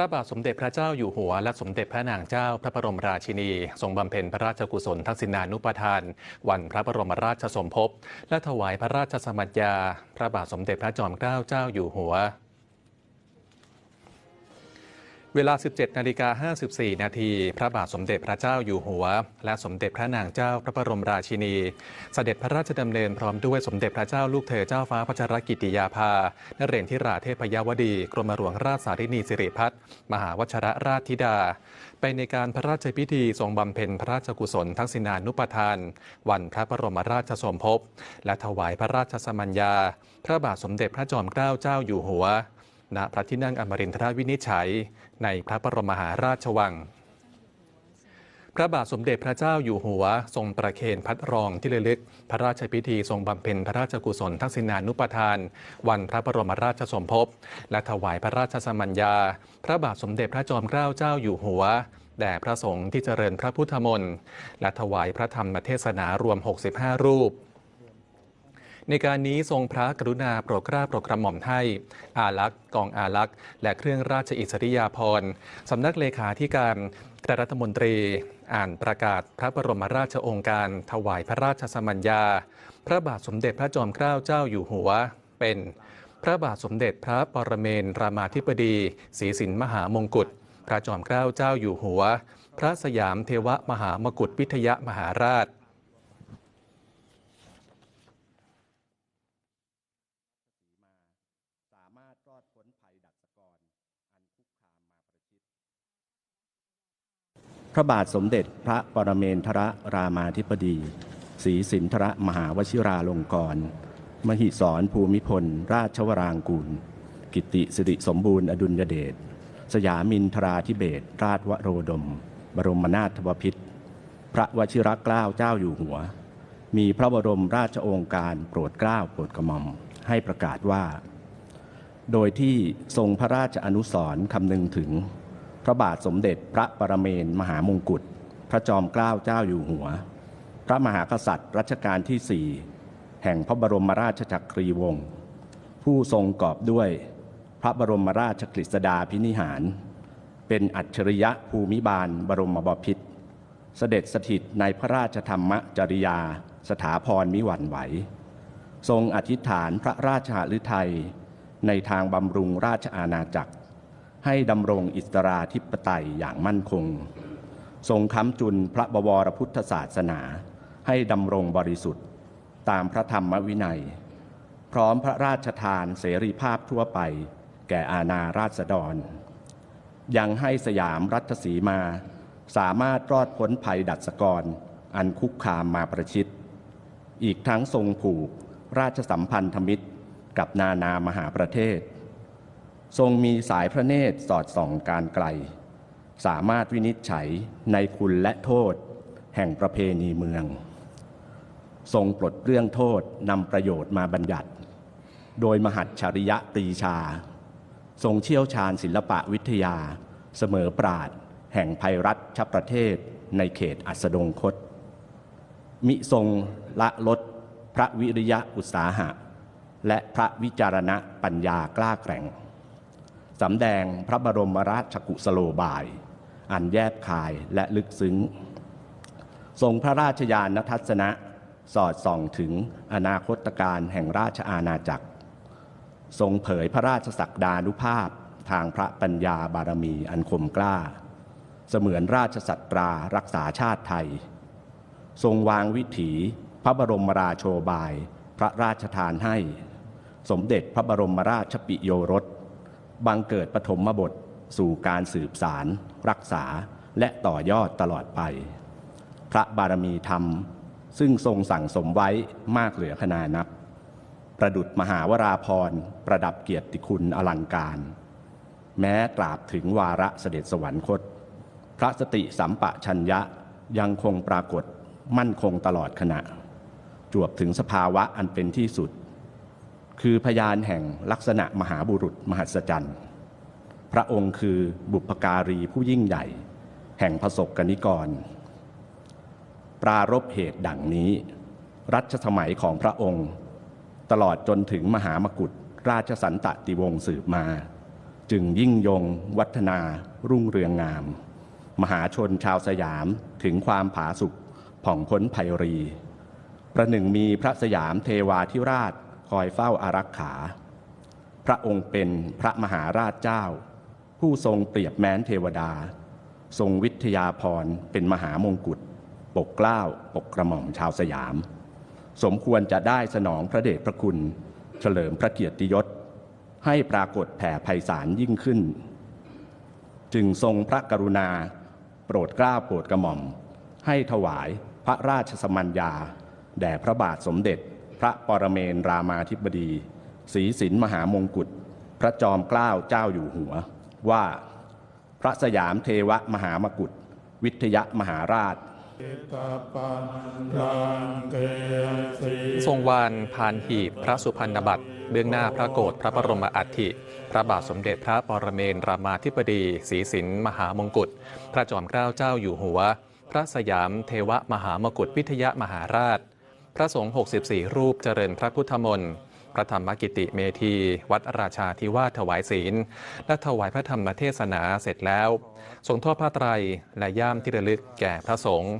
ระบาทสมเด็จพระเจ้าอยู่หัว และสมเด็จพระนางเจ้าพระบรมราชินี ทรงบำเพ็ญพระราชกุศลทักษิณานุปทาน วันพระบรมราชสมภพ และถวายพระราชสมัญญา พระบาทสมเด็จพระจอมเกล้าเจ้าอยู่หัว เวลา 17 นาฬิกา 54 นาที พระบาทสมเด็จพระเจ้าอยู่หัว และสมเด็จพระนางเจ้าพระบรมราชินี เสด็จพระราชดำเนินพร้อมด้วยสมเด็จพระเจ้าลูกเธอเจ้าฟ้าพัชรกิติยาภา นเรนทิราเทพยวดี กรมหลวงราชสารินีสิริพัฒน์มหาวชรราชธิดา ไปในการพระราชพิธีทรงบำเพ็ญพระราชกุศลทักษิณานุปทาน วันพระบรมราชสมภพ และถวายพระราชสมัญญา พระบาทสมเด็จพระจอมเกล้าเจ้าอยู่หัว ณพระที่นั่งอมรินทราวินิจฉัย ในพระบรมมหาราชวัง พระบาทสมเด็จพระเจ้าอยู่หัว ทรงประเคนพัดรองที่ระลึก พระราชพิธีทรงบำเพ็ญพระราชกุศลทักษิณานุปทาน วันพระบรมราชสมภพ และถวายพระราชสมัญญา พระบาทสมเด็จพระจอมเกล้าเจ้าอยู่หัวแด่พระสงฆ์ที่เจริญพระพุทธมนต์และถวายพระธรรมเทศนารวม 65 รูป ในการนี้ทรงพระกรุณาโปรดเกล้าโปรดกระหม่อมให้ อาลักษ์กองอาลักษ์และเครื่องราชอิสริยาภรณ์สำนักเลขาธิการคณะรัฐมนตรี อ่านประกาศพระบรมราชโองการ ถวายพระราชสมัญญา พระบาทสมเด็จพระจอมเกล้าเจ้าอยู่หัวเป็น พระบาทสมเด็จพระปรเมนรามาธิบดีศรีสินมหามงกุฎพระจอมเกล้าเจ้าอยู่หัว พระสยามเทวมหามกุฎวิทยมหาราช สามา รอดพ้นภัยดัชกร อันคุกคามมาประชิด พระบาทสมเด็จพระปรเมนทรรามาธิบดีศรีสินทรมหาวชิราลงกรณ์มหิศรภูมิพล ราชวรางกูล กิติสิริสมบูรณ์อดุลยเดชสยามินทราธิเบศรราชวโรดม บรมนาถบพิตรพระวชิรเกล้าเจ้าอยู่หัว มีพระบรมราชโองการโปรดเกล้าโปรดกระหม่อม ให้ประกาศว่า โดยที่ทรงพระราชอนุสร์คำนึงถึง พระบาทสมเด็จพระปรเมนมหามงกุฎพระจอมเกล้าเจ้าอยู่หัว พระมหากษัตริย์รัชกาลที่สี่แห่งพระบรมราชจักรีวงศ์ผู้ทรงกอบด้วยพระบรมราชกฤษฎาพินิหาร เป็นอัจฉริยะภูมิบาลบรมบพิตรเสด็จสถิตในพระราชธรรมจริยาสถาพรมิหวั่นไหว ทรงอธิษฐานพระราชหฤทัย ในทางบำรุงราชอาณาจักร ให้ดำรงอิสราธิปไตยอย่างมั่นคง ทรงค้ำจุนพระบวรพุทธศาสนา ให้ดำรงบริสุทธิ์ ตามพระธรรมวินัย พร้อมพระราชทานเสรีภาพทั่วไป แก่อาณาราษฎร ยังให้สยามรัฐสีมา สามารถรอดพ้นภัยดัชกร อันคุกคามมาประชิดอีกทั้งทรงผูกราชสัมพันธมิตร กับนานามหาประเทศ ทรงมีสายพระเนตรสอดส่องการไกล สามารถวินิจฉัยในคุณและโทษ แห่งประเพณีเมือง ทรงปลดเรื่องโทษนำประโยชน์มาบัญญัติ โดยมหัตชริยะปรีชา ทรงเชี่ยวชาญศิลปะวิทยา เสมอปราดแห่งภัยรัฐชประเทศในเขตอัสดงคต มิทรงละลดพระวิริยะอุตสาหะ และพระวิจารณปัญญากล้าแกร่งสำแดงพระบรมราชกุสโลบาย อันแยบคายและลึกซึ้ง ทรงพระราชยานทัศนะ สอดส่องถึงอนาคตการแห่งราชอาณาจักร ทรงเผยพระราชศักดานุภาพทางพระปัญญาบารมีอันคมกล้า เสมือนราชสัตรารักษาชาติไทย ทรงวางวิถีพระบรมราโชบาย พระราชทานให้ สมเด็จพระบรมราชปิโยรส บังเกิดปฐมบทสู่การสืบสาร รักษาและต่อยอดตลอดไป พระบารมีธรรม ซึ่งทรงสั่งสมไว้มากเหลือขนานับ ประดุษมหาวราพรประดับเกียรติคุณอลังการ แม้กราบถึงวาระเสด็จสวรรคต พระสติสัมปะชัญญะยังคงปรากฏมั่นคงตลอดขณะ จวบถึงสภาวะอันเป็นที่สุด คือพยานแห่งลักษณะมหาบุรุษมหัศจรรย์ พระองค์คือบุพการีผู้ยิ่งใหญ่ แห่งพระศกนิกร ปรารบเหตุดังนี้ รัชสมัยของพระองค์ ตลอดจนถึงมหามกุฏราชสันตติวงศ์สืบมา จึงยิ่งยง วัฒนา รุ่งเรืองงาม มหาชนชาวสยามถึงความผาสุกผ่องพ้นภัยรี ประหนึ่งมีพระสยามเทวาธิราช คอยเฝ้าอารักขา พระองค์เป็นพระมหาราชเจ้า ผู้ทรงเปรียบแม้นเทวดา ทรงวิทยาพรเป็นมหามงกุฎปกเกล้าปกกระหม่อมชาวสยาม สมควรจะได้สนองพระเดชพระคุณ เฉลิมพระเกียรติยศ ให้ปรากฏแผ่ไพศาลยิ่งขึ้น จึงทรงพระกรุณา โปรดกล้าโปรดกระหม่อม ให้ถวายพระราชสมัญญา แด่พระบาทสมเด็จ พระปรเมนรามาธิบดีศรีสินมหามงกุฎพระจอมเกล้าเจ้าอยู่หัว ว่าพระสยามเทวมหามกุฎวิทยมหาราชทรงวานพานหีบพระสุพรรณบัตรเบื้องหน้าพระโกรธพระบรมอัฐิ พระบาทสมเด็จพระปรเมนรามาธิบดีศรีสินมหามงกุฎพระจอมเกล้าเจ้าอยู่หัว พระสยามเทวมหามกุฎวิทยมหาราช พระสงฆ์ 64 รูปเจริญพระพุทธมนต์พระธรรมกิติเมธี วัดราชาธิวาสถวายศีล และถวายพระธรรมเทศนาเสร็จแล้วทรงทอดผ้าไตรและย่ามที่ระลึกแก่พระสงฆ์